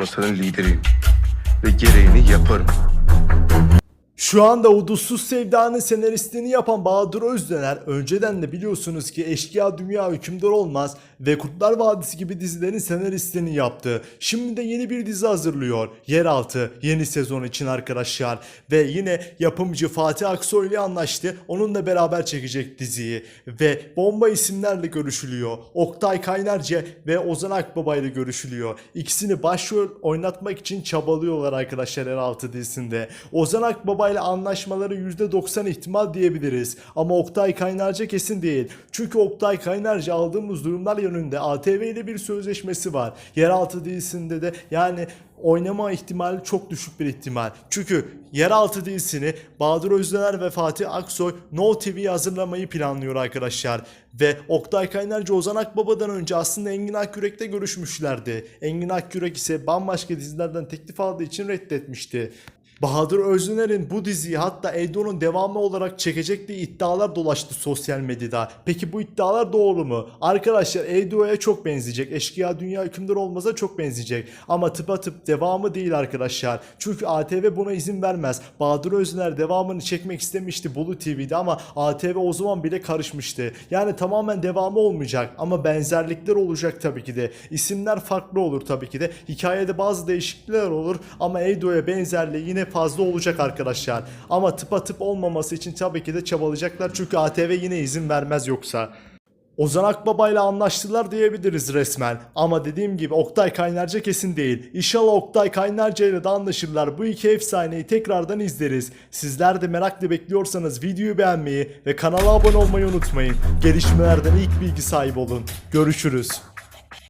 masanın lideriyim. Ve gereğini yaparım. Şu anda Udussuz Sevda'nın senaristliğini yapan Bahadır Özdener önceden de biliyorsunuz ki Eşkıya Dünya Hükümdar Olmaz ve Kurtlar Vadisi gibi dizilerin senaristliğini yaptı. Şimdi de yeni bir dizi hazırlıyor. Yeraltı yeni sezon için arkadaşlar. Ve yine yapımcı Fatih Aksoy ile anlaştı. Onunla beraber çekecek diziyi. Ve bomba isimlerle görüşülüyor. Oktay Kaynarca ve Ozan Akbaba ile görüşülüyor. İkisini başrol oynatmak için çabalıyorlar arkadaşlar Yeraltı dizisinde. Ozan Akbaba ile anlaşmaları %90 ihtimal diyebiliriz. Ama Oktay Kaynarca kesin değil. Çünkü Oktay Kaynarca aldığımız durumlar yönünde ATV ile bir sözleşmesi var. Yeraltı dizisinde de yani oynama ihtimali çok düşük bir ihtimal. Çünkü Yeraltı dizisini Bahadır Özdener ve Fatih Aksoy No TV'ye hazırlamayı planlıyor arkadaşlar. Ve Oktay Kaynarca Ozan Akbaba'dan önce aslında Engin Akyürek'te görüşmüşlerdi. Engin Akyürek ise bambaşka dizilerden teklif aldığı için reddetmişti. Bahadır Özdener'in bu diziyi hatta Edo'nun devamı olarak çekecek diye iddialar dolaştı sosyal medyada. Peki bu iddialar doğru mu? Arkadaşlar Edo'ya çok benzeyecek. Eşkıya Dünya Hükümdar olmasa çok benzeyecek. Ama tıpatıp devamı değil arkadaşlar. Çünkü ATV buna izin vermez. Bahadır Özdener devamını çekmek istemişti Bulu TV'de ama ATV o zaman bile karışmıştı. Yani tamamen devamı olmayacak ama benzerlikler olacak tabii ki de. İsimler farklı olur tabii ki de. Hikayede bazı değişiklikler olur ama Eido'ya benzerliği yine fazla olacak arkadaşlar. Ama tıpatıp olmaması için tabii ki de çabalayacaklar çünkü ATV yine izin vermez yoksa. Ozan Akbaba ile anlaştılar diyebiliriz resmen. Ama dediğim gibi Oktay Kaynarca kesin değil. İnşallah Oktay Kaynarca ile de anlaşırlar. Bu iki efsaneyi tekrardan izleriz. Sizler de merakla bekliyorsanız videoyu beğenmeyi ve kanala abone olmayı unutmayın. Gelişmelerden ilk bilgi sahibi olun. Görüşürüz.